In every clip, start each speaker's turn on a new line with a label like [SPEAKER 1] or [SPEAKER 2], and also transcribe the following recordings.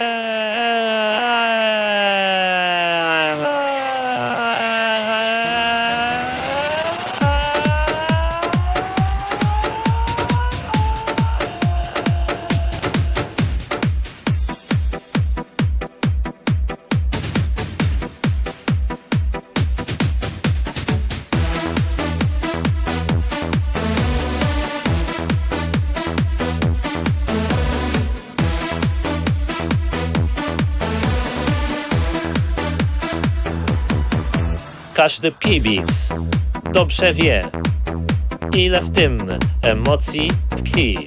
[SPEAKER 1] Äh. Każdy pibiks dobrze wie, ile w tym emocji tkwi.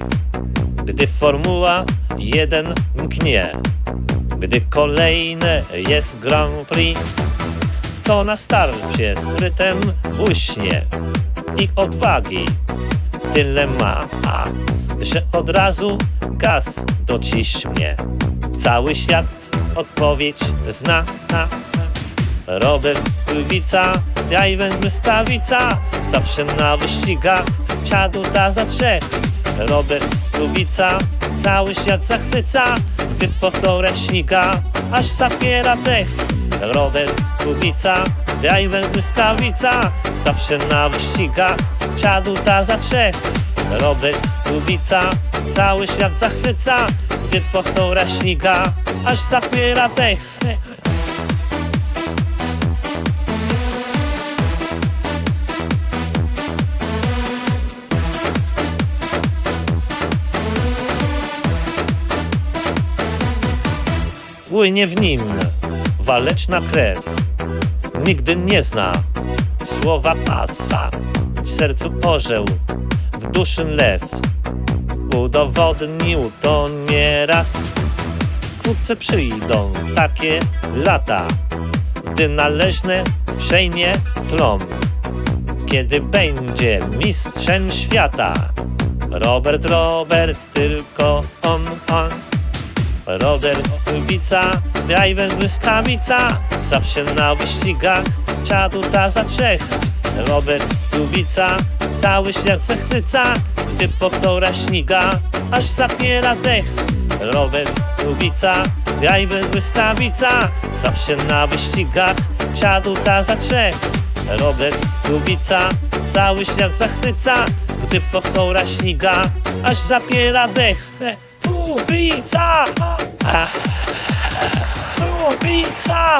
[SPEAKER 1] Gdy Formuła 1 mknie, gdy kolejne jest Grand Prix, to na starcie z rytem błyśnie i odwagi tyle ma, że od razu gaz dociśnie. Cały świat odpowiedź zna. Robert Kubica, Jajwen Błyskawica, zawsze na wyścigach, siadł da za trzech. Robert Kubica, cały świat zachwyca, gdy powtórę śmiga, aż zapiera dech. Robert Kubica, Jajwen Błyskawica, zawsze na wyścigach, siadł da za trzech. Robert Kubica, cały świat zachwyca, gdy powtórę śmiga, aż zapiera dech. Płynie w nim waleczna krew. Nigdy nie zna słowa pasa. W sercu orzeł, w duszy lew. Udowodnił to nieraz. Wkrótce przyjdą takie lata, gdy należne przejmie tron. Kiedy będzie mistrzem świata. Robert, Robert, tylko on, on. Robert Kubica, Driver błyskawica, zawsze na wyścigach, siadł ta za trzech. Robert Kubica, cały świat zachwyca, gdy powtóra śmiga, aż zapiera dech. Robert Kubica, Driver błyskawica, zawsze na wyścigach, siadł ta za trzech. Robert Kubica, cały świat zachwyca, gdy powtóra śmiga, aż zapiera dech. Kubica! Kubica!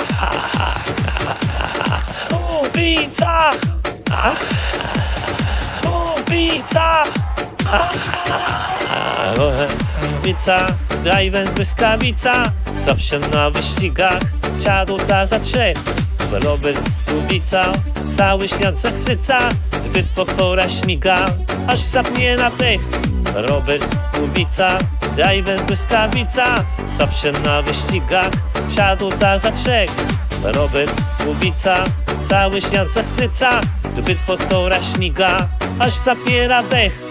[SPEAKER 1] Kubica! Kubica! Kubica, driver błyskawica, zawsze na wyścigach, ta za trzech. Robert Kubica, cały świat zachwyca, gdy pokora śmiga, aż zapnie na pech. Robert Kubica, driver błyskawica, zawsze na wyścigach, siadł ta za trzech. Robert Kubica, cały świat zachwyca, gdy pokora śmiga, aż zapiera dech.